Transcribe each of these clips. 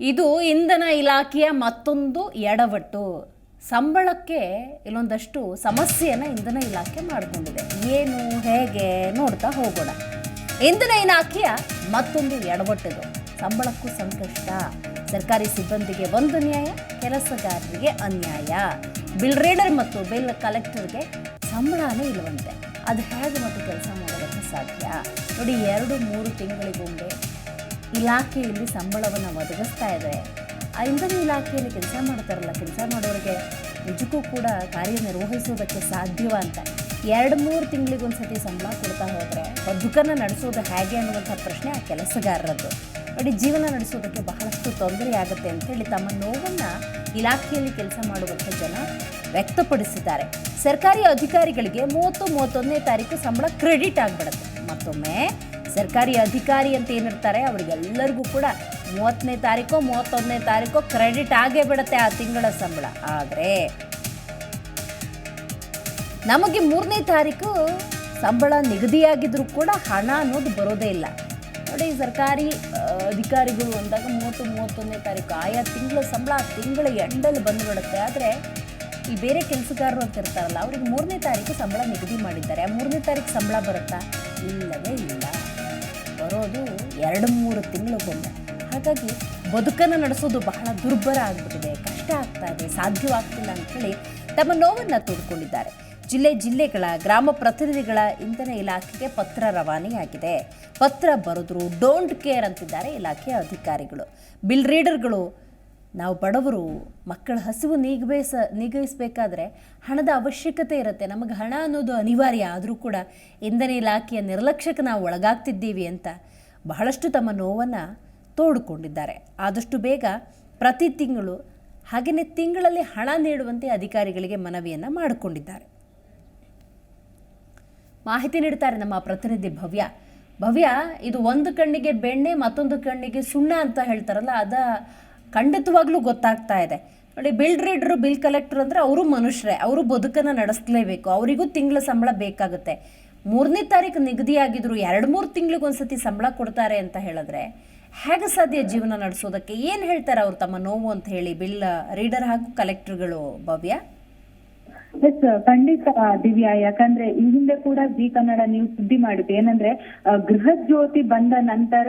ಇದು ಇಂಧನ ಇಲಾಖೆಯ ಮತ್ತೊಂದು ಎಡವಟ್ಟು. ಸಂಬಳಕ್ಕೆ ಇಲ್ಲೊಂದಷ್ಟು ಸಮಸ್ಯೆಯನ್ನು ಇಂಧನ ಇಲಾಖೆ ಮಾಡಿಕೊಂಡಿದೆ. ಏನು, ಹೇಗೆ ನೋಡ್ತಾ ಹೋಗೋಣ. ಇಂಧನ ಇಲಾಖೆಯ ಮತ್ತೊಂದು ಎಡವಟ್ಟಿದು. ಸಂಬಳಕ್ಕೂ ಸಂಕಷ್ಟ. ಸರ್ಕಾರಿ ಸಿಬ್ಬಂದಿಗೆ ಒಂದು ನ್ಯಾಯ, ಕೆಲಸಗಾರರಿಗೆ ಅನ್ಯಾಯ. ಬಿಲ್ ರೀಡರ್ ಮತ್ತು ಬಿಲ್ ಕಲೆಕ್ಟರ್ಗೆ ಸಂಬಳನೇ ಇಲ್ಲವಂತೆ. ಅದು ಹೇಗೆ ಮತ್ತು ಕೆಲಸ ಮಾಡೋದಕ್ಕೆ ಸಾಧ್ಯ? ನೋಡಿ, ಎರಡು, ಮೂರು ತಿಂಗಳಿಗೊಮ್ಮೆ ಇಲಾಖೆಯಲ್ಲಿ ಸಂಬಳವನ್ನು ಒದಗಿಸ್ತಾ ಇದೆ. ಇಂಧನ ಇಲಾಖೆಯಲ್ಲಿ ಕೆಲಸ ಮಾಡ್ತಾರಲ್ಲ, ಕೆಲಸ ಮಾಡೋರಿಗೆ ನಿಜಕ್ಕೂ ಕೂಡ ಕಾರ್ಯನಿರ್ವಹಿಸೋದಕ್ಕೆ ಸಾಧ್ಯವ ಅಂತ. ಎರಡು ಮೂರು ತಿಂಗಳಿಗೊಂದ್ಸತಿ ಸಂಬಳ ಕೊಡ್ತಾ ಹೋದರೆ ಬದುಕನ್ನು ನಡೆಸೋದು ಹೇಗೆ ಅನ್ನುವಂಥ ಪ್ರಶ್ನೆ ಆ ಕೆಲಸಗಾರರದ್ದು. ನೋಡಿ, ಜೀವನ ನಡೆಸೋದಕ್ಕೆ ಬಹಳಷ್ಟು ತೊಂದರೆ ಆಗುತ್ತೆ ಅಂತೇಳಿ ತಮ್ಮ ನೋವನ್ನು ಇಲಾಖೆಯಲ್ಲಿ ಕೆಲಸ ಮಾಡುವಂಥ ಜನ ವ್ಯಕ್ತಪಡಿಸಿದ್ದಾರೆ. ಸರ್ಕಾರಿ ಅಧಿಕಾರಿಗಳಿಗೆ ಮೂವತ್ತು ಮೂವತ್ತೊಂದನೇ ತಾರೀಕು ಸಂಬಳ ಕ್ರೆಡಿಟ್ ಆಗಿಬಿಡುತ್ತೆ. ಮತ್ತೊಮ್ಮೆ ಸರ್ಕಾರಿ ಅಧಿಕಾರಿ ಅಂತ ಏನಿರ್ತಾರೆ, ಅವ್ರಿಗೆಲ್ಲರಿಗೂ ಕೂಡ ಮೂವತ್ತನೇ ತಾರೀಕು, ಮೂವತ್ತೊಂದನೇ ತಾರೀಕು ಕ್ರೆಡಿಟ್ ಆಗೇ ಬಿಡುತ್ತೆ ಆ ತಿಂಗಳ ಸಂಬಳ. ಆದರೆ ನಮಗೆ ಮೂರನೇ ತಾರೀಕು ಸಂಬಳ ನಿಗದಿಯಾಗಿದ್ರೂ ಕೂಡ ಹಣ ಅನ್ನೋದು ಬರೋದೇ ಇಲ್ಲ. ನೋಡಿ, ಸರ್ಕಾರಿ ಅಧಿಕಾರಿಗಳು ಅಂದಾಗ ಮೂವತ್ತು, ಮೂವತ್ತೊಂದನೇ ತಾರೀಕು ಆಯಾ ತಿಂಗಳ ಸಂಬಳ ಆ ತಿಂಗಳ ಎಂಡಲ್ಲಿ ಬಂದುಬಿಡುತ್ತೆ. ಆದರೆ ಈ ಬೇರೆ ಕೆಲಸಗಾರರು ಅಂತ ಇರ್ತಾರಲ್ಲ, ಅವ್ರಿಗೆ ಮೂರನೇ ತಾರೀಕು ಸಂಬಳ ನಿಗದಿ ಮಾಡಿದ್ದಾರೆ. ಆ ಮೂರನೇ ತಾರೀಕು ಸಂಬಳ ಬರುತ್ತಾ? ಇಲ್ಲವೇ ಇಲ್ಲ. ಬರೋದು ಎರಡು ಮೂರು ತಿಂಗಳಿಗೊಮ್ಮೆ. ಹಾಗಾಗಿ ಬದುಕನ್ನು ನಡೆಸೋದು ಬಹಳ ದುರ್ಬರ ಆಗ್ಬಿಟ್ಟಿದೆ, ಕಷ್ಟ ಆಗ್ತಾ ಇದೆ, ಸಾಧ್ಯವಾಗ್ತಿಲ್ಲ ಅಂಥೇಳಿ ತಮ್ಮ ನೋವನ್ನು ತೋಡ್ಕೊಂಡಿದ್ದಾರೆ ಜಿಲ್ಲೆ ಜಿಲ್ಲೆಗಳ ಗ್ರಾಮ ಪ್ರತಿನಿಧಿಗಳ ಇಂಧನ ಇಲಾಖೆಗೆ ಪತ್ರ ರವಾನೆಯಾಗಿದೆ. ಪತ್ರ ಬರೆದ್ರು ಡೋಂಟ್ ಕೇರ್ ಅಂತಿದ್ದಾರೆ ಇಲಾಖೆಯ ಅಧಿಕಾರಿಗಳು. ಬಿಲ್ ರೀಡರ್ಗಳು ನಾವು ಬಡವರು, ಮಕ್ಕಳ ಹಸಿವು ನೀಗಬೇಸ, ನೀಗಿಸಬೇಕಾದ್ರೆ ಹಣದ ಅವಶ್ಯಕತೆ ಇರುತ್ತೆ. ನಮಗೆ ಹಣ ಅನ್ನೋದು ಅನಿವಾರ್ಯ, ಆದರೂ ಕೂಡ ಇಂಧನ ಇಲಾಖೆಯ ನಿರ್ಲಕ್ಷ್ಯಕ್ಕೆ ನಾವು ಒಳಗಾಗ್ತಿದ್ದೀವಿ ಅಂತ ಬಹಳಷ್ಟು ತಮ್ಮ ನೋವನ್ನು ತೋಡಿಕೊಂಡಿದ್ದಾರೆ. ಆದಷ್ಟು ಬೇಗ ಪ್ರತಿ ತಿಂಗಳು, ಹಾಗೆಯೇ ತಿಂಗಳಲ್ಲಿ ಹಣ ನೀಡುವಂತೆ ಅಧಿಕಾರಿಗಳಿಗೆ ಮನವಿಯನ್ನು ಮಾಡಿಕೊಂಡಿದ್ದಾರೆ. ಮಾಹಿತಿ ನೀಡ್ತಾರೆ ನಮ್ಮ ಪ್ರತಿನಿಧಿ ಭವ್ಯ. ಭವ್ಯ, ಇದು ಒಂದು ಕಣ್ಣಿಗೆ ಬೆಣ್ಣೆ, ಮತ್ತೊಂದು ಕಣ್ಣಿಗೆ ಸುಣ್ಣ ಅಂತ ಹೇಳ್ತಾರಲ್ಲ, ಅದ ಖಂಡಿತವಾಗ್ಲೂ ಗೊತ್ತಾಗ್ತಾ ಇದೆ. ನೋಡಿ ಬಿಲ್ ರೀಡ್ರು ಬಿಲ್ ಕಲೆಕ್ಟರ್ ಅಂದರೆ ಅವರು ಮನುಷ್ಯರೇ, ಅವರು ಬದುಕನ್ನು ನಡೆಸಲೇಬೇಕು, ಅವರಿಗೂ ತಿಂಗಳ ಸಂಬಳ ಬೇಕಾಗುತ್ತೆ. ಮೂರನೇ ತಾರೀಕು ನಿಗದಿಯಾಗಿದ್ರು ಎರಡು ಮೂರು ತಿಂಗಳಿಗೊಂದ್ಸತಿ ಸಂಬಳ ಕೊಡ್ತಾರೆ ಅಂತ ಹೇಳಿದ್ರೆ ಹೇಗೆ ಸಾಧ್ಯ ಜೀವನ ನಡೆಸೋದಕ್ಕೆ? ಏನು ಹೇಳ್ತಾರೆ ಅವ್ರು ತಮ್ಮ ನೋವು ಅಂತ ಹೇಳಿ ಬಿಲ್ ರೀಡರ್ ಹಾಗೂ ಕಲೆಕ್ಟರ್ಗಳು ಭವ್ಯ? ಎಸ್ ಖಂಡಿತ, ದಿವ್ಯಾ, ಯಾಕಂದ್ರೆ ಈ ಹಿಂದೆ ಕೂಡ ಜಿ ಕನ್ನಡ ನೀವು ಸುದ್ದಿ ಮಾಡಿದ್ದು. ಏನಂದ್ರೆ ಗೃಹ ಜ್ಯೋತಿ ಬಂದ ನಂತರ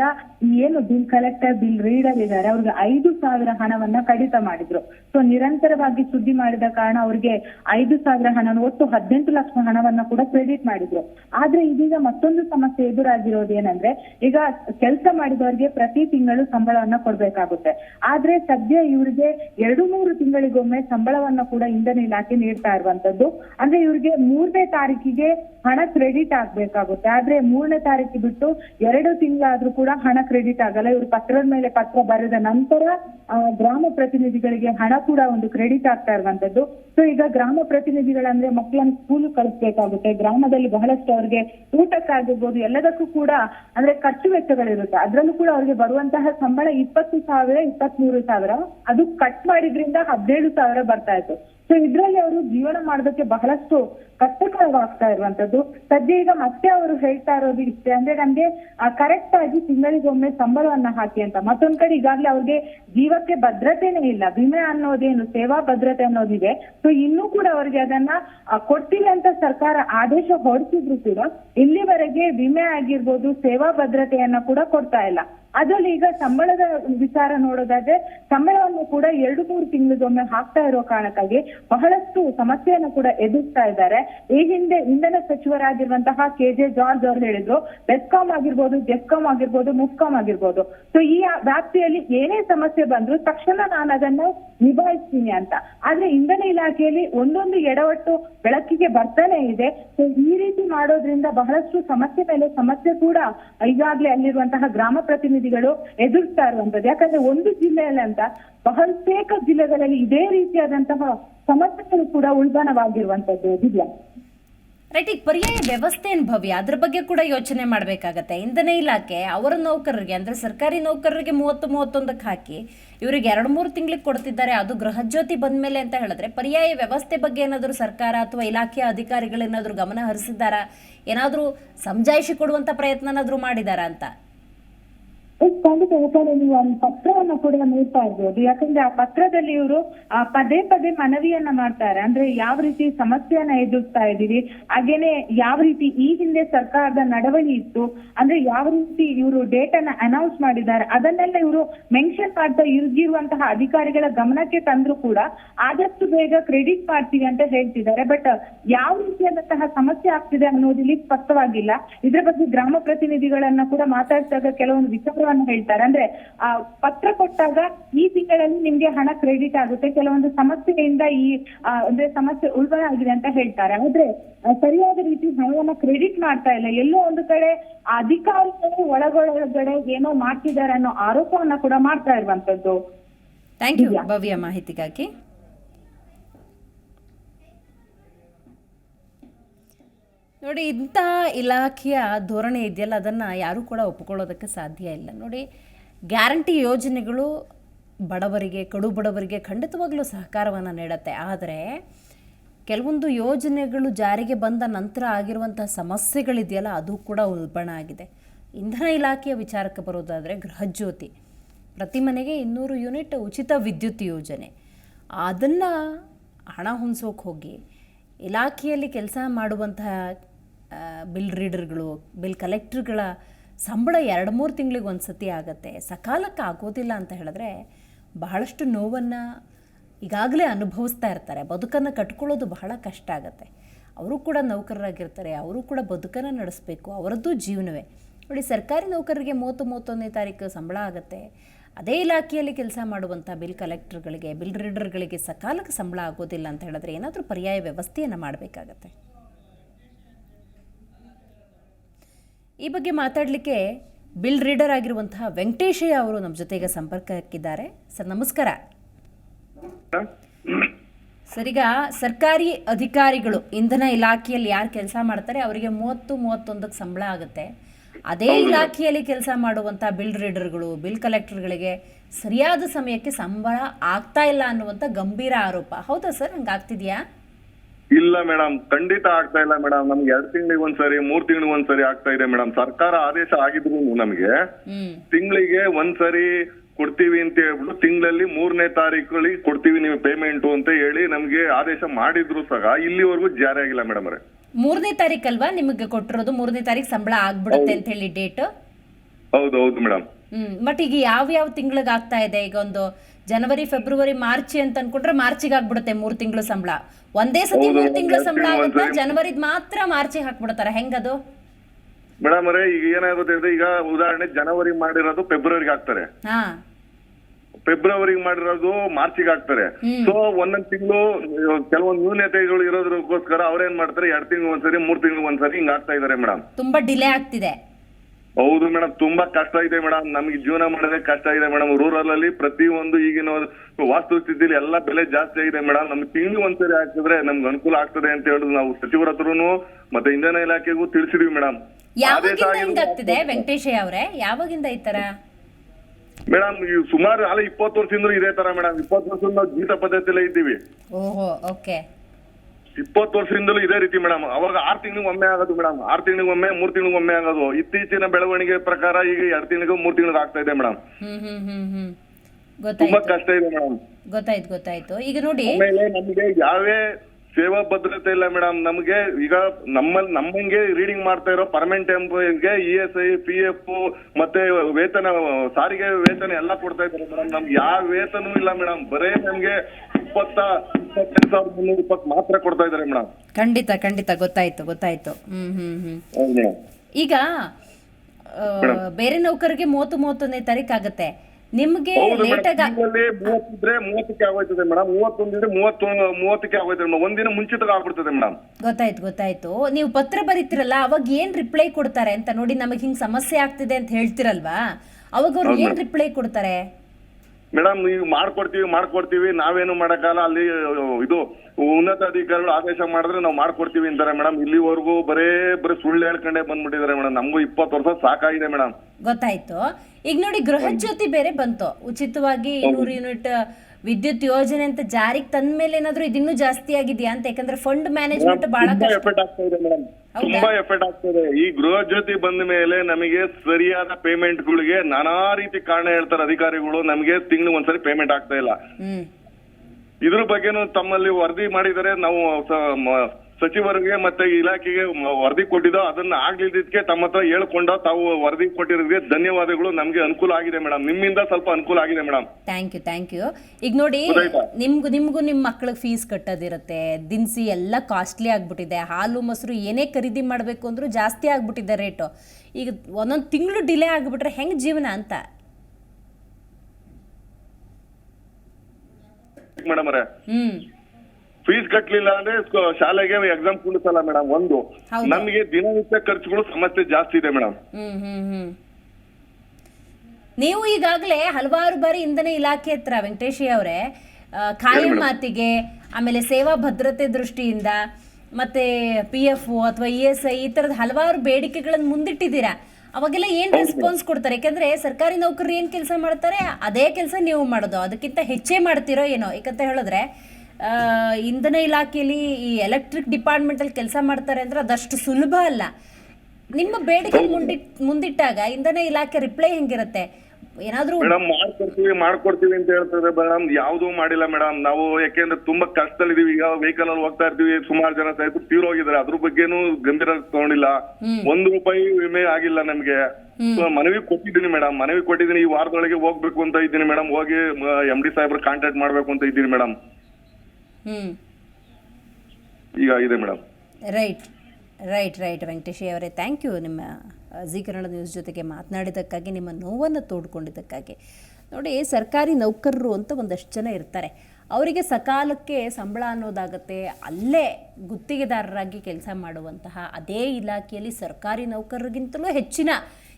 ಏನು ಬಿಲ್ ಕಲೆಕ್ಟರ್ ಬಿಲ್ ರೀಡರ್ ಇದ್ದಾರೆ, ಅವ್ರಿಗೆ ಐದು ಸಾವಿರ ಹಣವನ್ನ ಕಡಿತ ಮಾಡಿದ್ರು. ಸೊ ನಿರಂತರವಾಗಿ ಸುದ್ದಿ ಮಾಡಿದ ಕಾರಣ ಅವ್ರಿಗೆ ಐದು ಸಾವಿರ ಹಣ ಒಟ್ಟು ಹದಿನೆಂಟು ಲಕ್ಷ ಹಣವನ್ನ ಕೂಡ ಕ್ರೆಡಿಟ್ ಮಾಡಿದ್ರು. ಆದ್ರೆ ಇದೀಗ ಮತ್ತೊಂದು ಸಮಸ್ಯೆ ಎದುರಾಗಿರೋದು ಏನಂದ್ರೆ, ಈಗ ಕೆಲಸ ಮಾಡಿದವರಿಗೆ ಪ್ರತಿ ತಿಂಗಳು ಸಂಬಳವನ್ನ ಕೊಡ್ಬೇಕಾಗುತ್ತೆ. ಆದ್ರೆ ಸದ್ಯ ಇವರಿಗೆ ಎರಡು ಮೂರು ತಿಂಗಳಿಗೊಮ್ಮೆ ಸಂಬಳವನ್ನ ಕೂಡ ಇಂಧನ ಇಲಾಖೆ ನೀಡ್ತಾ ಇರುವಂತದ್ದು. ಅಂದ್ರೆ ಇವ್ರಿಗೆ ಮೂರನೇ ತಾರೀಕಿಗೆ ಹಣ ಕ್ರೆಡಿಟ್ ಆಗ್ಬೇಕಾಗುತ್ತೆ. ಆದ್ರೆ ಮೂರನೇ ತಾರೀಕು ಬಿಟ್ಟು ಎರಡು ತಿಂಗಳಾದ್ರೂ ಕೂಡ ಹಣ ಕ್ರೆಡಿಟ್ ಆಗಲ್ಲ. ಇವ್ರು ಪತ್ರದ ಮೇಲೆ ಪತ್ರ ಬರೆದ ನಂತರ ಗ್ರಾಮ ಪ್ರತಿನಿಧಿಗಳಿಗೆ ಹಣ ಕೂಡ ಒಂದು ಕ್ರೆಡಿಟ್ ಆಗ್ತಾ ಇರುವಂತದ್ದು. ಸೊ ಈಗ ಗ್ರಾಮ ಪ್ರತಿನಿಧಿಗಳಂದ್ರೆ ಮಕ್ಕಳನ್ನ ಸ್ಕೂಲ್ ಕಳಿಸ್ಬೇಕಾಗುತ್ತೆ. ಗ್ರಾಮದಲ್ಲಿ ಬಹಳಷ್ಟು ಅವ್ರಿಗೆ ಊಟಕ್ಕಾಗಿರ್ಬೋದು, ಎಲ್ಲದಕ್ಕೂ ಕೂಡ ಅಂದ್ರೆ ಖರ್ಚು ವೆಚ್ಚಗಳಿರುತ್ತೆ. ಅದ್ರಲ್ಲೂ ಕೂಡ ಅವ್ರಿಗೆ ಬರುವಂತಹ ಸಂಬಳ ಇಪ್ಪತ್ತು ಸಾವಿರ ಇಪ್ಪತ್ತ್ ಮೂರು ಸಾವಿರ. ಅದು ಕಟ್ ಮಾಡಿದ್ರಿಂದ ಹದಿನೇಳು ಸಾವಿರ ಬರ್ತಾ ಇತ್ತು. ಸೊ ಇದ್ರಲ್ಲಿ ಅವರು ಜೀವನ ಮಾಡೋದಕ್ಕೆ ಬಹಳಷ್ಟು ಕಷ್ಟಕರವಾಗ್ತಾ ಇರುವಂತದ್ದು ಸದ್ಯ ಈಗ ಮತ್ತೆ ಅವರು ಹೇಳ್ತಾ ಇರೋದು ಇಷ್ಟೇ. ಅಂದ್ರೆ ನಮ್ಗೆ ಕರೆಕ್ಟ್ ಆಗಿ ತಿಂಗಳಿಗೊಮ್ಮೆ ಸಂಬಳವನ್ನ ಹಾಕಿ ಅಂತ. ಮತ್ತೊಂದ್ ಕಡೆ ಈಗಾಗ್ಲೇ ಅವ್ರಿಗೆ ಜೀವಕ್ಕೆ ಭದ್ರತೆನೇ ಇಲ್ಲ. ವಿಮೆ ಅನ್ನೋದೇನು, ಸೇವಾ ಭದ್ರತೆ ಅನ್ನೋದಿದೆ. ಇನ್ನೂ ಕೂಡ ಅವರಿಗೆ ಅದನ್ನ ಕೊಡ್ತೀನಿ ಅಂತ ಸರ್ಕಾರ ಆದೇಶ ಹೊರಡಿಸಿದ್ರು ಕೂಡ, ಇಲ್ಲಿವರೆಗೆ ವಿಮೆ ಆಗಿರ್ಬೋದು, ಸೇವಾ ಭದ್ರತೆಯನ್ನ ಕೂಡ ಕೊಡ್ತಾ ಇಲ್ಲ. ಅದ್ರಲ್ಲಿ ಈಗ ಸಂಬಳದ ವಿಚಾರ ನೋಡೋದಾದ್ರೆ, ಸಂಬಳವನ್ನು ಕೂಡ ಎರಡು ಮೂರು ತಿಂಗಳಿಗೊಮ್ಮೆ ಹಾಕ್ತಾ ಇರೋ ಕಾರಣಕ್ಕಾಗಿ ಬಹಳಷ್ಟು ಸಮಸ್ಯೆಯನ್ನು ಕೂಡ ಎದುರಿಸ್ತಾ ಇದ್ದಾರೆ. ಈ ಹಿಂದೆ ಇಂಧನ ಸಚಿವರಾಗಿರುವಂತಹ ಕೆ ಜೆ ಜಾರ್ಜ್ ಅವರು ಹೇಳಿದ್ರು, ಬೆಸ್ಕಾಂ ಆಗಿರ್ಬೋದು ಜೆಸ್ಕಾಂ ಆಗಿರ್ಬೋದು, ಮುಸ್ಕಾಂ ಆಗಿರ್ಬೋದು. ಸೊ ಈ ವ್ಯಾಪ್ತಿಯಲ್ಲಿ ಏನೇ ಸಮಸ್ಯೆ ಬಂದ್ರು ತಕ್ಷಣ ನಾನು ಅದನ್ನ ನಿಭಾಯಿಸ್ತೀನಿ ಅಂತ. ಆದ್ರೆ ಇಂಧನ ಇಲಾಖೆಯಲ್ಲಿ ಒಂದೊಂದು ಎಡವಟ್ಟು ಬೆಳಕಿಗೆ ಬರ್ತಾನೆ ಇದೆ. ಸೊ ಈ ರೀತಿ ಮಾಡೋದ್ರಿಂದ ಬಹಳಷ್ಟು ಸಮಸ್ಯೆ ಮೇಲೆ ಸಮಸ್ಯೆ ಕೂಡ ಈಗಾಗ್ಲೇ ಅಲ್ಲಿರುವಂತಹ ಗ್ರಾಮ ಪ್ರತಿನಿಧಿಗಳು ಎದುರಿಸ್ತಾ ಇರುವಂತದ್ದು ಯಾಕಂದ್ರೆ ಒಂದು ಜಿಲ್ಲೆಯಲ್ಲಿ ಅಂತ ಬಹುತೇಕ ಜಿಲ್ಲೆಗಳಲ್ಲಿ ಇದೇ ರೀತಿಯಾದಂತಹ ಸಮಸ್ಯೆಗಳು ಕೂಡ ಉಲ್ಬಣವಾಗಿರುವಂತದ್ದು ದಿವ್ಯಾ ರೈಟ್ ಈಗ ಪರ್ಯಾಯ ವ್ಯವಸ್ಥೆ ಏನು ಭವ್ಯ? ಅದ್ರ ಬಗ್ಗೆ ಕೂಡ ಯೋಚನೆ ಮಾಡ್ಬೇಕಾಗತ್ತೆ. ಇಂಧನ ಇಲಾಖೆ, ಅವರ ನೌಕರರಿಗೆ, ಅಂದ್ರೆ ಸರ್ಕಾರಿ ನೌಕರರಿಗೆ ಮೂವತ್ತು ಮೂವತ್ತೊಂದಕ್ಕೆ ಹಾಕಿ, ಇವರಿಗೆ ಎರಡು ಮೂರು ತಿಂಗಳಿಗೆ ಕೊಡ್ತಿದ್ದಾರೆ. ಅದು ಗೃಹಜ್ಯೋತಿ ಬಂದ ಮೇಲೆ ಅಂತ ಹೇಳಿದ್ರೆ, ಪರ್ಯಾಯ ವ್ಯವಸ್ಥೆ ಬಗ್ಗೆ ಏನಾದರೂ ಸರ್ಕಾರ ಅಥವಾ ಇಲಾಖೆಯ ಅಧಿಕಾರಿಗಳೇನಾದರೂ ಗಮನ ಹರಿಸಿದ್ದಾರಾ? ಏನಾದರೂ ಸಮಜಾಯಿಷಿ ಕೊಡುವಂತ ಪ್ರಯತ್ನನಾದರೂ ಮಾಡಿದಾರಾ ಅಂತ? ಖಂಡಿತ ಯಾಕಂದ್ರೆ ನೀವು ಒಂದು ಪತ್ರವನ್ನ ಕೂಡ ನೀಡ್ತಾ ಇರ್ಬೋದು. ಯಾಕಂದ್ರೆ ಆ ಪತ್ರದಲ್ಲಿ ಇವರು ಪದೇ ಪದೇ ಮನವಿಯನ್ನ ಮಾಡ್ತಾರೆ. ಅಂದ್ರೆ ಯಾವ ರೀತಿ ಸಮಸ್ಯೆಯನ್ನ ಎದುರಿಸ್ತಾ ಇದ್ದೀವಿ ಹಾಗೇನೆ ಯಾವ ರೀತಿ ಈ ಹಿಂದೆ ಸರ್ಕಾರದ ನಡವಳಿ ಇತ್ತು? ಅಂದ್ರೆ ಯಾವ ರೀತಿ ಇವರು ಡೇಟ್ ಅನ್ನ ಅನೌನ್ಸ್ ಮಾಡಿದ್ದಾರೆ? ಅದನ್ನೆಲ್ಲ ಇವರು ಮೆನ್ಷನ್ ಮಾಡ್ತಾ ಇರುಗಿರುವಂತಹ ಅಧಿಕಾರಿಗಳ ಗಮನಕ್ಕೆ ತಂದ್ರು ಕೂಡ ಆದಷ್ಟು ಬೇಗ ಕ್ರೆಡಿಟ್ ಮಾಡ್ತೀವಿ ಅಂತ ಹೇಳ್ತಿದ್ದಾರೆ. ಬಟ್ ಯಾವ ರೀತಿಯಾದಂತಹ ಸಮಸ್ಯೆ ಆಗ್ತಿದೆ ಅನ್ನೋದಿಲ್ಲಿ ಸ್ಪಷ್ಟವಾಗಿಲ್ಲ. ಇದ್ರ ಬಗ್ಗೆ ಗ್ರಾಮ ಪ್ರತಿನಿಧಿಗಳನ್ನ ಕೂಡ ಮಾತಾಡಿದಾಗ ಕೆಲವೊಂದು ವಿಚಾರವನ್ನ ಹೇಳ್ತಾರೆ. ಅಂದ್ರೆ ಆ ಪತ್ರ ಕೊಟ್ಟಾಗ ಈ ತಿಂಗಳಲ್ಲಿ ನಿಮ್ಗೆ ಹಣ ಕ್ರೆಡಿಟ್ ಆಗುತ್ತೆ. ಕೆಲವೊಂದು ಸಮಸ್ಯೆಯಿಂದ ಈ ಅಂದ್ರೆ ಸಮಸ್ಯೆ ಉಲ್ಬಣ ಆಗಿದೆ ಅಂತ ಹೇಳ್ತಾರೆ. ಆದ್ರೆ ಸರಿಯಾದ ರೀತಿ ಹಣವನ್ನ ಕ್ರೆಡಿಟ್ ಮಾಡ್ತಾ ಇಲ್ಲ. ಎಲ್ಲೋ ಒಂದು ಕಡೆ ಅಧಿಕಾರಿಗಳು ಒಳಗೊಳಗಡೆ ಏನೋ ಮಾಡ್ತಿದ್ದಾರೆ ಅನ್ನೋ ಆರೋಪವನ್ನ ಕೂಡ ಮಾಡ್ತಾ ಇರುವಂತದ್ದು. ಥ್ಯಾಂಕ್ ಯು ಭವ್ಯ ಮಾಹಿತಿಗಾಗಿ. ನೋಡಿ, ಇಂಥ ಇಲಾಖೆಯ ಧೋರಣೆ ಇದೆಯಲ್ಲ, ಅದನ್ನು ಯಾರೂ ಕೂಡ ಒಪ್ಪಿಕೊಳ್ಳೋದಕ್ಕೆ ಸಾಧ್ಯ ಇಲ್ಲ. ನೋಡಿ, ಗ್ಯಾರಂಟಿ ಯೋಜನೆಗಳು ಬಡವರಿಗೆ, ಕಡು ಬಡವರಿಗೆ ಖಂಡಿತವಾಗಲೂ ಸಹಕಾರವನ್ನು ನೀಡುತ್ತೆ. ಆದರೆ, ಕೆಲವೊಂದು ಯೋಜನೆಗಳು ಜಾರಿಗೆ ಬಂದ ನಂತರ ಆಗಿರುವಂಥ ಸಮಸ್ಯೆಗಳಿದೆಯಲ್ಲ, ಅದು ಕೂಡ ಉಲ್ಬಣ ಆಗಿದೆ. ಇಂಧನ ಇಲಾಖೆಯ ವಿಚಾರಕ್ಕೆ ಬರೋದಾದರೆ ಗೃಹಜ್ಯೋತಿ ಪ್ರತಿ ಮನೆಗೆ ಇನ್ನೂರು ಯೂನಿಟ್ ಉಚಿತ ವಿದ್ಯುತ್ ಯೋಜನೆ. ಅದನ್ನು ಹಣ ಹೊಂದ್ಸೋಕೆ ಹೋಗಿ, ಇಲಾಖೆಯಲ್ಲಿ ಕೆಲಸ ಮಾಡುವಂತಹ ಬಿಲ್ ರೀಡರ್ಗಳು ಬಿಲ್ ಕಲೆಕ್ಟ್ರ್ಗಳ ಸಂಬಳ ಎರಡು ಮೂರು ತಿಂಗಳಿಗೆ ಒಂದು ಸತಿ ಆಗುತ್ತೆ. ಸಕಾಲಕ್ಕೆ ಆಗೋದಿಲ್ಲ ಅಂತ ಹೇಳಿದ್ರೆ ಬಹಳಷ್ಟು ನೋವನ್ನು ಈಗಾಗಲೇ ಅನುಭವಿಸ್ತಾ ಇರ್ತಾರೆ. ಬದುಕನ್ನು ಕಟ್ಕೊಳ್ಳೋದು ಬಹಳ ಕಷ್ಟ ಆಗುತ್ತೆ. ಅವರು ಕೂಡ ನೌಕರರಾಗಿರ್ತಾರೆ. ಅವರು ಕೂಡ ಬದುಕನ್ನು ನಡೆಸಬೇಕು. ಅವರದ್ದು ಜೀವನವೇ. ನೋಡಿ, ಸರ್ಕಾರಿ ನೌಕರರಿಗೆ ಮೂವತ್ತು ಮೂವತ್ತೊಂದನೇ ತಾರೀಕು ಸಂಬಳ ಆಗುತ್ತೆ. ಅದೇ ಇಲಾಖೆಯಲ್ಲಿ ಕೆಲಸ ಮಾಡುವಂಥ ಬಿಲ್ ಕಲೆಕ್ಟರ್ಗಳಿಗೆ ಬಿಲ್ ರೀಡರ್ಗಳಿಗೆ ಸಕಾಲಕ್ಕೆ ಸಂಬಳ ಆಗೋದಿಲ್ಲ ಅಂತ ಹೇಳಿದ್ರೆ ಏನಾದರೂ ಪರ್ಯಾಯ ವ್ಯವಸ್ಥೆಯನ್ನು ಮಾಡಬೇಕಾಗತ್ತೆ. ಈ ಬಗ್ಗೆ ಮಾತಾಡಲಿಕ್ಕೆ ಬಿಲ್ ರೀಡರ್ ಆಗಿರುವಂತಹ ವೆಂಕಟೇಶಯ್ಯ ಅವರು ನಮ್ಮ ಜೊತೆಗೆ ಸಂಪರ್ಕಕ್ಕಿದ್ದಾರೆ. ಸರ್ ನಮಸ್ಕಾರ. ಸರಿಗ ಈಗ ಸರ್ಕಾರಿ ಅಧಿಕಾರಿಗಳು ಇಂಧನ ಇಲಾಖೆಯಲ್ಲಿ ಯಾರು ಕೆಲಸ ಮಾಡ್ತಾರೆ ಅವರಿಗೆ ಮೂವತ್ತು ಮೂವತ್ತೊಂದಕ್ಕೆ ಸಂಬಳ ಆಗುತ್ತೆ. ಅದೇ ಇಲಾಖೆಯಲ್ಲಿ ಕೆಲಸ ಮಾಡುವಂಥ ಬಿಲ್ ರೀಡರ್ಗಳು ಬಿಲ್ ಕಲೆಕ್ಟರ್ಗಳಿಗೆ ಸರಿಯಾದ ಸಮಯಕ್ಕೆ ಸಂಬಳ ಆಗ್ತಾ ಇಲ್ಲ ಅನ್ನುವಂಥ ಗಂಭೀರ ಆರೋಪ. ಹೌದಾ ಸರ್? ಹಂಗೆ ಆಗ್ತಿದೆಯಾ ಇಲ್ಲ ಮೇಡಮ್ ಖಂಡಿತ ಆಗ್ತಾ ಇಲ್ಲ ಮೇಡಮ್. ನಮ್ಗೆ ಎರಡ್ ತಿಂಗಳಿಗೆ ಒಂದ್ಸರಿ ಮೂರ್ ತಿಂಗಳಿಗೆ ಒಂದ್ಸರಿ ಆಗ್ತಾ ಇದೆ ಮೇಡಮ್. ಸರ್ಕಾರ ಆದೇಶ ಆಗಿದ್ರು ನಮ್ಗೆ. ತಿಂಗಳಿಗೆ ಒಂದ್ಸರಿ ಕೊಡ್ತೀವಿ ಅಂತ ಹೇಳ್ಬಿಟ್ಟು ತಿಂಗಳಲ್ಲಿ ಮೂರನೇ ತಾರೀಕಲ್ಲಿ ಕೊಡ್ತೀವಿ ನೀವು ಪೇಮೆಂಟ್ ಅಂತ ಹೇಳಿ ನಮ್ಗೆ ಆದೇಶ ಮಾಡಿದ್ರು ಸಹ ಇಲ್ಲಿವರೆಗೂ ಜಾರಿ ಆಗಿಲ್ಲ ಮೇಡಮ್ ಅವರೇ. ಮೂರನೇ ತಾರೀಕಲ್ವಾ ನಿಮಗೆ ಕೊಟ್ಟಿರೋದು? ಮೂರನೇ ತಾರೀಕು ಸಂಬಳ ಆಗ್ಬಿಡುತ್ತೆ ಅಂತ ಹೇಳಿ ಡೇಟ್? ಹೌದು ಹೌದು ಮೇಡಮ್. ಹ್ಮ್ ಬಟ್ ಈಗ ಯಾವ ಯಾವ ತಿಂಗಳಿಗೆ ಆಗ್ತಾ ಇದೆ? ಈಗ ಒಂದು ಜನವರಿ ಫೆಬ್ರವರಿ ಮಾರ್ಚ್ ಅಂತ ಅನ್ಕೊಂಡ್ರೆ ಮಾರ್ಚಿಗೆ ಆಗ್ಬಿಡುತ್ತೆ ಮೂರ್ ತಿಂಗಳು ಸಂಬಳ. ಒಂದೇ ಸತಿ ಮೂರು ತಿಂಗಳು ಸಂಬಳ ಆಗುತ್ತೆ? ಜನವರಿ. ಜನವರಿದ್ ಮಾತ್ರ ಮಾರ್ಚಿಗೆ ಹಾಕ್ಬಿಡ್ತಾರೆ. ಹೆಂಗದು? ಮೇಡಮ್ ಅವರೇ ಈಗ ಏನಾಗುತ್ತೆ ಅಂದ್ರೆ ಈಗ ಉದಾಹರಣೆ ಜನವರಿ ಮಾಡಿರೋದು ಫೆಬ್ರವರಿಗೆ ಹಾಕ್ತಾರೆ. ಹಾ. ಫೆಬ್ರವರಿಗೆ ಮಾಡಿರೋದು ಮಾರ್ಚಿಗೆ ಹಾಕ್ತಾರೆ. ಸೊ ಒಂದೊಂದ್ ತಿಂಗಳು ಕೆಲವೊಂದು ನ್ಯೂನತೆಗಳು ಇರೋದಕ್ಕೋಸ್ಕರ ಅವ್ರೇನ್ ಮಾಡ್ತಾರೆ? ಎರಡ್ ತಿಂಗಳು ಒಂದ್ಸರಿ ಮೂರ್ ತಿಂಗಳು ಒಂದ್ಸರಿ ಹಿಂಗ್ ಆಗ್ತಾ ಇದಾರೆ ಮೇಡಮ್ ತುಂಬಾ ಡಿಲೇ ಆಗ್ತಿದೆ. ಹೌದು ಮೇಡಮ್ ತುಂಬಾ ಕಷ್ಟ ಇದೆ ಮೇಡಮ್. ನಮ್ಗೆ ಜೀವನ ಮಾಡೋದೇ ಕಷ್ಟ ಇದೆ ಮೇಡಮ್. ರೂರಲ್ ಅಲ್ಲಿ ಪ್ರತಿ ಒಂದು ಈಗಿನ ವಾಸ್ತು ಸ್ಥಿತಿಲಿ ಎಲ್ಲ ಬೆಲೆ ಜಾಸ್ತಿ ಆಗಿದೆ ಮೇಡಮ್. ನಮ್ಗೆ ತಿಂಗಳು ಒಂದ್ಸರಿ ಹಾಕಿದ್ರೆ ನಮ್ಗೆ ಅನುಕೂಲ ಆಗ್ತದೆ ಅಂತ ಹೇಳಿದ್ರು ನಾವು ಸಚಿವರ ಹತ್ರನು ಮತ್ತೆ ಇಂಧನ ಇಲಾಖೆಗೂ ತಿಳಿಸಿದ್ವಿ ಮೇಡಮ್. ಯಾವಾಗಿಂದ ವೆಂಕಟೇಶಯ್ಯ ಅವರೇ? ಯಾವಾಗಿಂದ ಈ ತರ? ಮೇಡಮ್ ಸುಮಾರು ಅಲ್ಲ ಇಪ್ಪತ್ತು ವರ್ಷದಿಂದ ಇದೇ ತರ ಮೇಡಮ್. ಇಪ್ಪತ್ತು ವರ್ಷದಿಂದ ಜೀತ ಪದ್ಧತಿಯಲ್ಲೇ ಇದ್ದೀವಿ. ಓಹೋ ಓಕೆ. ಇಪ್ಪತ್ತು ವರ್ಷದಿಂದಲೂ ಇದೇ ರೀತಿ ಮೇಡಮ್ ಅವಾಗ ಆರ್ ತಿಂಗಳಿಗೆ ಒಮ್ಮೆ ಆಗೋದು ಮೇಡಮ್ ಆರ್ ತಿಂಗಳಿಗೆ ಒಮ್ಮೆ ಮೂರ್ ತಿಂಗಳಿಗೆ ಒಮ್ಮೆ ಆಗೋದು. ಇತ್ತೀಚಿನ ಬೆಳವಣಿಗೆ ಪ್ರಕಾರ ಈಗ ಎರಡ್ ತಿಂಗಳಿಗೆ ಮೂರ್ ತಿಂಗಳಿಗೆ ಆಗ್ತಾ ಇದೆ ಮೇಡಮ್ ಹ್ಮ್ ಹ್ಮ್ ಹ್ಮ್ ಹ್ಮ್ ತುಂಬಾ ಕಷ್ಟ ಇದೆ ಮೇಡಮ್ ಗೊತ್ತಾಯ್ತು ಗೊತ್ತಾಯ್ತು. ಈಗ ನೋಡಿ ಆಮೇಲೆ ನಮ್ಗೆ ಯಾವೇ ಸೇವಾ ಭದ್ರತೆ ಇಲ್ಲ ಮೇಡಮ್ ನಮ್ಗೆ ಈಗ ನಮ್ಮಲ್ಲಿ ನಮ್ಮಂಗೆ ರೀಡಿಂಗ್ ಮಾಡ್ತಾ ಇರೋ permanent ಎಂಪ್ಲಾಯಿಗೆ E S I P F ಮತ್ತೆ ವೇತನ ಸಾರಿಗೆ ವೇತನ ಎಲ್ಲ ಕೊಡ್ತಾ ಇದ್ದಾರೆ ಮೇಡಮ್ ನಮ್ಗೆ ಯಾವ ವೇತನೂ ಇಲ್ಲ ಮೇಡಮ್ ಬರೇ ನಮ್ಗೆ ಇಪ್ಪತ್ತ ಇಪ್ಪತ್ತೆಂಟು ಸಾವಿರದ ಮುನ್ನೂರ ಇಪ್ಪತ್ತು ಮಾತ್ರ ಕೊಡ್ತಾ ಇದ್ದಾರೆ ಮೇಡಮ್ ಖಂಡಿತ ಖಂಡಿತ. ಗೊತ್ತಾಯ್ತು ಗೊತ್ತಾಯ್ತು. ಹ್ಮ್ ಹ್ಮ್ ಹ್ಮ್. ಹೌದು. ಮೇಡಮ್ ಈಗ ಆ, ಬೇರೆ ನೌಕರಿಗೆ ಮೂವತ್ತು ಮೂವತ್ತೊಂದನೇ ತಾರೀಕು ಆಗುತ್ತೆ. ನಿಮ್ಗೆ ಹೌದು ಲೇಟಾಗ ಮೇಡಮ್ ಮೂವತ್ತಿದ್ರೆ ಮೂವತ್ತಕ್ಕೆ ಆಗೋಯ್ತದೆ ಮೇಡಮ್ ಮೂವತ್ತೊಂದಿದ್ರೆ ಮೂವತ್ತು ಮೂವತ್ತಕ್ಕೆ ಆಗೋಯ್ತದೆ ಮೇಡಮ್ ಒಂದಿನ ಮುಂಚಿತಕ್ಕೆ ಆಗ್ಬಿಡ್ತದೆ ಮೇಡಮ್ ಗೊತ್ತಾಯ್ತು ಗೊತ್ತಾಯ್ತು. ನೀವು ಪತ್ರ ಬರೀತಿರಲ್ಲ ಅವಾಗ ಏನ್ ರಿಪ್ಲೈ ಕೊಡ್ತಾರೆ ಅಂತ ನೋಡಿ ನಮಗೆ ಹಿಂಗ್ ಸಮಸ್ಯೆ ಆಗ್ತಿದೆ ಅಂತ ಹೇಳ್ತಿರಲ್ವಾ? ಅವಾಗ ಅವ್ರು ಏನ್ ರಿಪ್ಲೈ ಕೊಡ್ತಾರೆ? ಮೇಡಮ್ ನೀವು ಮಾಡ್ಕೊಡ್ತೀವಿ ಮಾಡ್ಕೊಡ್ತೀವಿ ನಾವೇನು ಮಾಡಕ್ಕಾಗಲ್ಲ. ಅಲ್ಲಿ ಇದು ಉನ್ನತ ಅಧಿಕಾರಿಗಳು ಆದೇಶ ಮಾಡಿದ್ರೆ ನಾವು ಮಾಡ್ಕೊಡ್ತೀವಿ ಅಂತಾರೆ ಮೇಡಮ್. ಇಲ್ಲಿವರೆಗೂ ಬರೇ ಬರೀ ಸುಳ್ಳು ಹೇಳ್ಕೊಂಡೆ ಬಂದ್ಬಿಟ್ಟಿದ್ದಾರೆ ಮೇಡಮ್. ನಮಗೂ ಇಪ್ಪತ್ತು ವರ್ಷ ಸಾಕಾಗಿದೆ ಮೇಡಮ್. ಗೊತ್ತಾಯ್ತು. ಈಗ ನೋಡಿ ಗೃಹ ಜ್ಯೋತಿ ಬೇರೆ ಬಂತು. ಉಚಿತವಾಗಿ ನೂರು ಯೂನಿಟ್ ವಿದ್ಯುತ್ ಯೋಜನೆ ಅಂತ ಜಾರಿಗೆ ತಂದ ಮೇಲೆ ಏನಾದ್ರೂ ಇದಿನ್ನೂ ಜಾಸ್ತಿ ಆಗಿದೆಯಾ ಅಂತ? ಯಾಕಂದ್ರೆ ಫಂಡ್ ಮ್ಯಾನೇಜ್ಮೆಂಟ್ ಬಹಳ ತುಂಬಾ ಎಫೆಕ್ಟ್ ಆಗ್ತಾ ಇದೆ ಮೇಡಮ್ ತುಂಬಾ ಎಫೆಕ್ಟ್ ಆಗ್ತದೆ ಈ ಗೃಹ ಜ್ಯೋತಿ ಬಂದ ಮೇಲೆ ನಮಗೆ ಸರಿಯಾದ ಪೇಮೆಂಟ್ ಗಳಿಗೆ ನಾನಾ ರೀತಿ ಕಾರಣ ಹೇಳ್ತಾರೆ ಅಧಿಕಾರಿಗಳು. ನಮಗೆ ತಿಂಗಳು ಒಂದ್ಸರಿ ಪೇಮೆಂಟ್ ಆಗ್ತಾ ಇಲ್ಲ. ಇದ್ರ ಬಗ್ಗೆನೂ ತಮ್ಮಲ್ಲಿ ವರದಿ ಮಾಡಿದರೆ ನಾವು ಸಚಿವರಿಗೆ ಮತ್ತೆ ಇಲಾಖೆಗೆ ವರದಿ ಕೊಟ್ಟಿದ್ದೋ ಅದನ್ನ ಆಗ್ಲಿದ್ದಕ್ಕೆ ತಮ್ಮ ಹತ್ರ ಹೇಳ್ಕೊಂಡ ತಾವು ವರದಿ ಕೊಟ್ಟಿರೋದಕ್ಕೆ ಧನ್ಯವಾದಗಳು. ನಮ್ಗೆ ಅನುಕೂಲ ಆಗಿದೆ ಮೇಡಮ್ ನಿಮ್ಮಿಂದ ಸ್ವಲ್ಪ ಅನುಕೂಲ ಆಗಿದೆ madam thank you thank you ಈಗ ನೋಡಿ ನಿಮ್ಗೂ ನಿಮ್ಗೂ ನಿಮ್ಮ ಮಕ್ಳಿಗೆ ಫೀಸ್ ಕಟ್ಟೋದಿರುತ್ತೆ. ದಿನಸಿ ಎಲ್ಲ ಕಾಸ್ಟ್ಲಿ ಆಗ್ಬಿಟ್ಟಿದೆ. ಹಾಲು ಮೊಸರು ಏನೇ ಖರೀದಿ ಮಾಡಬೇಕು ಅಂದ್ರೂ ಜಾಸ್ತಿ ಆಗ್ಬಿಟ್ಟಿದೆ ರೇಟು ಈಗ ಒಂದೊಂದು ತಿಂಗಳು ಡಿಲೇ ಆಗಿಬಿಟ್ರೆ ಹೆಂಗೆ ಜೀವನ ಅಂತ? ಮೇಡಮ್ ಅವರೇ ಹ್ಮ್. ಫೀಸ್ ಕಟ್ಟಲಿಲ್ಲ ಅಂದ್ರೆ ಸ್ಕೂ- ಶಾಲೆಗೆ ಎಕ್ಸಾಮ್ ಕುಡಿಸಲ್ಲ ಮೇಡಮ್ ಒಂದು. ಹೌದು. ನಮಗೆ ದಿನನಿತ್ಯ ಖರ್ಚುಗಳು ಸಮಸ್ಯೆ ಜಾಸ್ತಿ ಇದೆ ಮೇಡಮ್ ಹ್ಮ್ ಹ್ಮ್ ಹ್ಮ್. ನೀವು ಈಗಾಗಲೇ ಹಲವಾರು ಬಾರಿ ಇಂಧನ ಇಲಾಖೆ ಹತ್ರ ವೆಂಕಟೇಶಿ ಅವರೇ ಖಾಯಂ ಮಾತಿಗೆ ಆಮೇಲೆ ಸೇವಾ ಭದ್ರತೆ ದೃಷ್ಟಿಯಿಂದ ಮತ್ತೆ ಪಿ ಎಫ್ ಅಥವಾ ಇ ಎಸ್ ಐ ಈ ತರದ ಹಲವಾರು ಬೇಡಿಕೆಗಳನ್ನು ಮುಂದಿಟ್ಟಿದ್ದೀರಾ? ಅವಾಗೆಲ್ಲ ಏನ್ ರೆಸ್ಪಾನ್ಸ್ ಕೊಡ್ತಾರೆ? ಯಾಕಂದ್ರೆ ಸರ್ಕಾರಿ ನೌಕರರು ಏನ್ ಕೆಲಸ ಮಾಡ್ತಾರೆ ಅದೇ ಕೆಲಸ ನೀವು ಮಾಡೋದು. ಅದಕ್ಕಿಂತ ಹೆಚ್ಚೇ ಮಾಡ್ತಿರೋ ಏನೋ? ಯಾಕಂತ ಹೇಳಿದ್ರೆ ಇಂಧನ ಇಲಾಖೆಯಲ್ಲಿ ಈ ಎಲೆಕ್ಟ್ರಿಕ್ ಡಿಪಾರ್ಟ್ಮೆಂಟಲ್ಲಿ ಕೆಲಸ ಮಾಡ್ತಾರೆ ಅಂದ್ರೆ ಅದಷ್ಟು ಸುಲಭ ಅಲ್ಲ. ನಿಮ್ಮ ಬೇಡಿಕೆ ಮುಂದಿಟ್ ಮುಂದಿಟ್ಟಾಗ ಇಂಧನ ಇಲಾಖೆ ರಿಪ್ಲೈ ಹೆಂಗಿರುತ್ತೆ? ಏನಾದ್ರೂ ಮೇಡಮ್ ಮಾಡ್ಕೊಡ್ತೀವಿ ಮಾಡ್ಕೊಡ್ತೀವಿ ಅಂತ ಹೇಳ್ತಾರೆ ಮೇಡಮ್. ಯಾವ್ದು ಮಾಡಿಲ್ಲ ಮೇಡಮ್. ನಾವು ಯಾಕೆಂದ್ರೆ ತುಂಬಾ ಕಷ್ಟದಲ್ಲಿದೀವಿ ಈಗ ವೆಹಿಕಲ್ ಅಲ್ಲಿ ಹೋಗ್ತಾ ಇರ್ತೀವಿ ಸುಮಾರು ಜನ ಸಾಯ್ತು ತೀರೋಗಿದ್ದಾರೆ ಅದ್ರ ಬಗ್ಗೆನೂ ಗಂಭೀರ ತಗೊಂಡಿಲ್ಲ. ಒಂದು ರೂಪಾಯಿ ವಿಮೆ ಆಗಿಲ್ಲ ನಮ್ಗೆ. ಮನವಿ ಕೊಟ್ಟಿದ್ದೀನಿ ಮೇಡಮ್. ಮನವಿ ಕೊಟ್ಟಿದ್ದೀನಿ ಈ ವಾರದೊಳಗೆ ಹೋಗ್ಬೇಕು ಅಂತ ಇದ್ದೀನಿ ಮೇಡಮ್. ಹೋಗಿ ಎಂ ಡಿ ಸಾಹೇಬ್ರ ಕಾಂಟ್ಯಾಕ್ಟ್ ಮಾಡ್ಬೇಕು ಅಂತ ಇದ್ದೀನಿ ಮೇಡಮ್. ಹ್ಮ್. ಈಗ ಆಗಿದೆ ಮೇಡಮ್. ರೈಟ್. Right right. ವೆಂಕಟೇಶಿ ಅವರೇ ಥ್ಯಾಂಕ್ ಯು ನಿಮ್ಮ ಜೀ ಕನ್ನಡ ನ್ಯೂಸ್ ಜೊತೆಗೆ ಮಾತನಾಡಿದ್ದಕ್ಕಾಗಿ ನಿಮ್ಮ ನೋವನ್ನು ತೋಡ್ಕೊಂಡಿದ್ದಕ್ಕಾಗಿ. ನೋಡಿ ಸರ್ಕಾರಿ ನೌಕರರು ಅಂತ ಒಂದಷ್ಟು ಜನ ಇರ್ತಾರೆ. ಅವರಿಗೆ ಸಕಾಲಕ್ಕೆ ಸಂಬಳ ಅನ್ನೋದಾಗತ್ತೆ. ಅಲ್ಲೇ ಗುತ್ತಿಗೆದಾರರಾಗಿ ಕೆಲಸ ಮಾಡುವಂತಹ ಅದೇ ಇಲಾಖೆಯಲ್ಲಿ ಸರ್ಕಾರಿ ನೌಕರರಿಗಿಂತಲೂ ಹೆಚ್ಚಿನ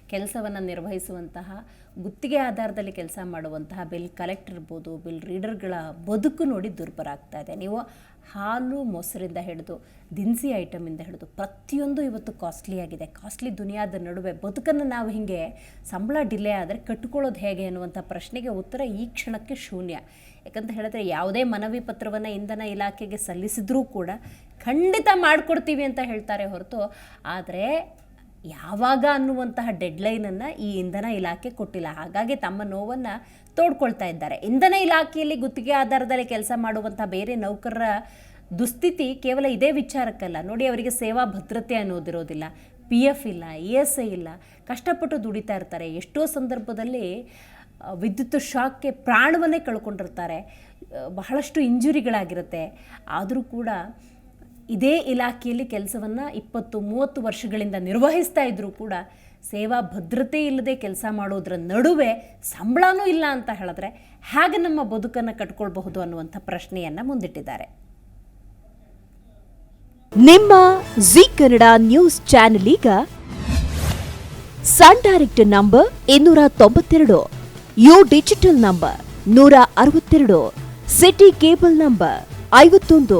ಕೆಲಸವನ್ನು ನಿರ್ವಹಿಸುವಂತಹ ಗುತ್ತಿಗೆ ಆಧಾರದಲ್ಲಿ ಕೆಲಸ ಮಾಡುವಂತಹ ಬಿಲ್ ಕಲೆಕ್ಟರ್ ಇರ್ಬೋದು, ಬಿಲ್ ರೀಡರ್ಗಳ ಬದುಕು ನೋಡಿ ದುರ್ಬರ ಆಗ್ತಾ ಇದೆ. ನೀವು ಹಾಲು ಮೊಸರಿಂದ ಹಿಡಿದು ದಿನಸಿ ಐಟಮಿಂದ ಹಿಡಿದು ಪ್ರತಿಯೊಂದು ಇವತ್ತು ಕಾಸ್ಟ್ಲಿ ಆಗಿದೆ. ಕಾಸ್ಟ್ಲಿ ದುನಿಯಾದ ನಡುವೆ ಬದುಕನ್ನು ನಾವು ಹೀಗೆ ಸಂಬಳ ಡಿಲೇ ಆದರೆ ಕಟ್ಕೊಳ್ಳೋದು ಹೇಗೆ ಅನ್ನುವಂಥ ಪ್ರಶ್ನೆಗೆ ಉತ್ತರ ಈ ಕ್ಷಣಕ್ಕೆ ಶೂನ್ಯ. ಯಾಕಂತ ಹೇಳಿದ್ರೆ ಯಾವುದೇ ಮನವಿ ಪತ್ರವನ್ನು ಇಂಧನ ಇಲಾಖೆಗೆ ಸಲ್ಲಿಸಿದ್ರೂ ಕೂಡ ಖಂಡಿತ ಮಾಡಿಕೊಡ್ತೀವಿ ಅಂತ ಹೇಳ್ತಾರೆ ಹೊರತು, ಆದರೆ ಯಾವಾಗ ಅನ್ನುವಂತಹ ಡೆಡ್ಲೈನನ್ನು ಈ ಇಂಧನ ಇಲಾಖೆ ಕೊಟ್ಟಿಲ್ಲ. ಹಾಗಾಗಿ ತಮ್ಮ ನೋವನ್ನು ತೋಡ್ಕೊಳ್ತಾ ಇದ್ದಾರೆ. ಇಂಧನ ಇಲಾಖೆಯಲ್ಲಿ ಗುತ್ತಿಗೆ ಆಧಾರದಲ್ಲಿ ಕೆಲಸ ಮಾಡುವಂಥ ಬೇರೆ ನೌಕರರ ದುಸ್ಥಿತಿ ಕೇವಲ ಇದೇ ವಿಚಾರಕ್ಕಲ್ಲ. ನೋಡಿ, ಅವರಿಗೆ ಸೇವಾ ಭದ್ರತೆ ಅನ್ನೋದಿರೋದಿಲ್ಲ. ಪಿ ಎಫ್ ಇಲ್ಲ ಇ ಎಸ್ ಐ ಇಲ್ಲ. ಕಷ್ಟಪಟ್ಟು ದುಡಿತಾ ಇರ್ತಾರೆ. ಎಷ್ಟೋ ಸಂದರ್ಭದಲ್ಲಿ ವಿದ್ಯುತ್ ಶಾಕ್ಗೆ ಪ್ರಾಣವನ್ನೇ ಕಳ್ಕೊಂಡಿರ್ತಾರೆ. ಬಹಳಷ್ಟು ಇಂಜುರಿಗಳಾಗಿರುತ್ತೆ. ಆದರೂ ಕೂಡ ಇದೇ ಇಲಾಖೆಯಲ್ಲಿ ಕೆಲಸವನ್ನು ಇಪ್ಪತ್ತು ಮೂವತ್ತು ವರ್ಷಗಳಿಂದ ನಿರ್ವಹಿಸ್ತಾ ಇದ್ದರೂ ಕೂಡ ಸೇವಾ ಭದ್ರತೆ ಇಲ್ಲದೆ ಕೆಲಸ ಮಾಡೋದ್ರ ನಡುವೆ ಸಂಬಳನೂ ಇಲ್ಲ ಅಂತ ಹೇಳಿದ್ರೆ ಹೇಗೆ ನಮ್ಮ ಬದುಕನ್ನು ಕಟ್ಕೊಳ್ಬಹುದು ಅನ್ನುವಂಥ ಪ್ರಶ್ನೆಯನ್ನು ಮುಂದಿಟ್ಟಿದ್ದಾರೆ. ನಿಮ್ಮ ಜಿ ಕನ್ನಡ ನ್ಯೂಸ್ ಚಾನೆಲ್ ಈಗ ಸನ್ ಡೈರೆಕ್ಟ್ ನಂಬರ್ ಇನ್ನೂರ ತೊಂಬತ್ತೆರಡು, ಯು ಡಿಜಿಟಲ್ ನಂಬರ್ ನೂರ ಅರವತ್ತೆರಡು, ಸಿಟಿ ಕೇಬಲ್ ನಂಬರ್ ಐವತ್ತೊಂದು